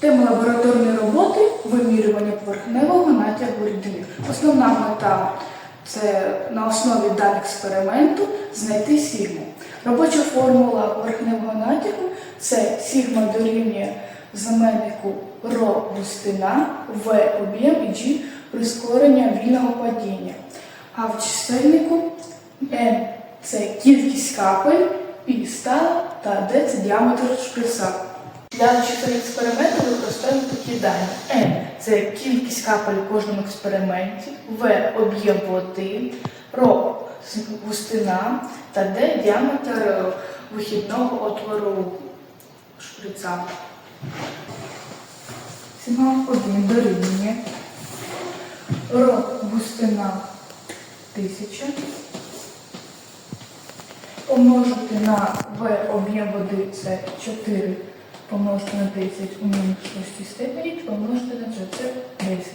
Тема лабораторної роботи вимірювання поверхневого натягу рідини. Основна мета це на основі даних експерименту знайти сігму. Робоча формула поверхневого натягу це сігма дорівнює знаменнику ро густина, В об'єм і G прискорення вільного падіння. А в чисельнику N це кількість капель, P стала та D це діаметр шприца. Для чисел експерименту використовуємо такі дані. N – це кількість капель у кожному експерименті, V – об'єм води, ρ – густина та D – діаметр е, вихідного отвору шприца. Сигнал 1 дорівнює. Р густина 1000 помножити на В об'єм води це 4 помножити на 10 у мінус 6 степені, помножити на це 10.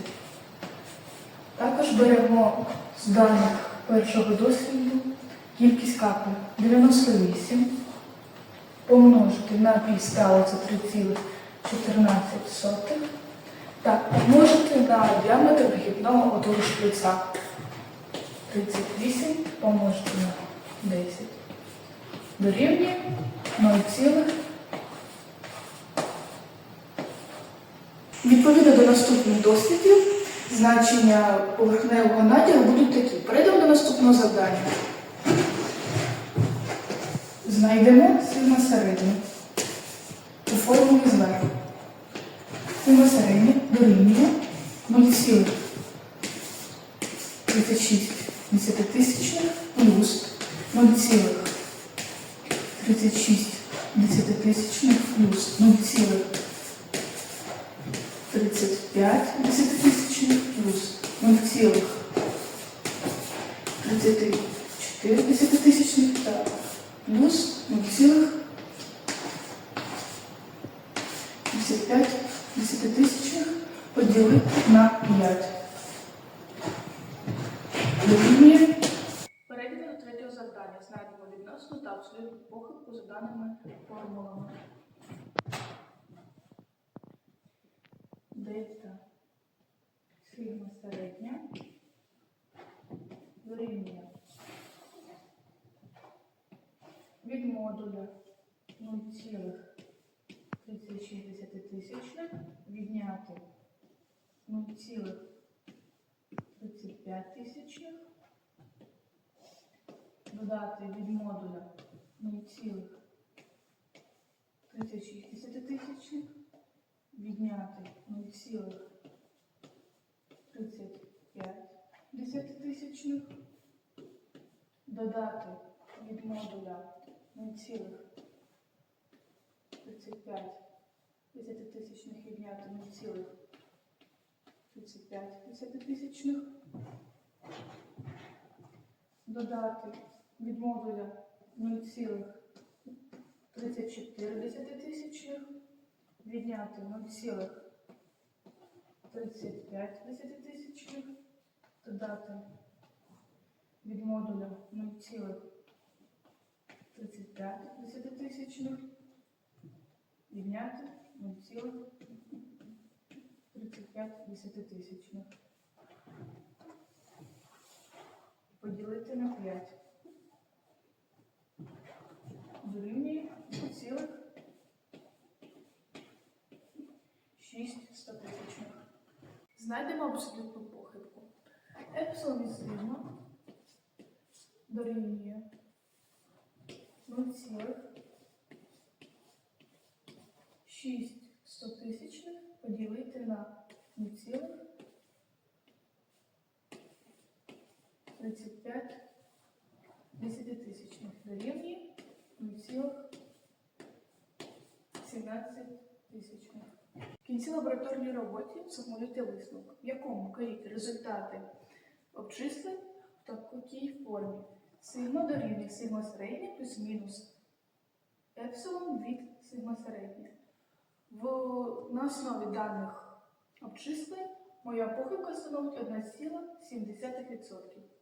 Також беремо з даних першого досліду кількість капель 98 помножити на пі стало це 3,14 та помножити на діаметр вихідного отвору шприца 38 помножити на 10 дорівнює 0, Відповідно до наступних досвідів, значення поверхневого наділу будуть такі. Перейдемо до наступного завдання. Знайдемо сильно середню у формулі зверху. Сильно середня дорівнює 0,36 десятитисячних плюс 0,36 десятитисячних плюс 0,36 10 плюс 0,34 тисячних та плюс 0,55 тисячних поділити на 5. Дорівнює. Перейдемо до третього завдання. Знайдемо відносну та абсолютну похибку за даними формулами. Дельта сигма середня. Дорівнює. Від модуля 0,36 відняти 0,35 тисячних додати від модуля 0,36 тисячних відняти 0,35 десятитисячних, додати від модуля 0,35 десятитисячних відняти 0,35 десятитисячних, додати від модуля 0,34 десятитисячних, відняти 0,35 десятитисячних, додати від модуля 0,35 десятитисячних, відняти 0,35 десятитисячних. Поділити на 5. Дорівнює 0,6 статистичних. Знайдемо абсолютну похибку. Епсилон сигма дорівнює 0,6 стотисячних поділити на 0,35 десятитисячних дорівнює 0,17 тисячних. В кінці лабораторної роботи сформулюйте висновок, в якому вкажіть результати обчислень в такій формі. Сигма дорівнює сигма середня плюс мінус епсилон від сигма середня. В, на основі даних обчислень моя похибка становить 1,7%.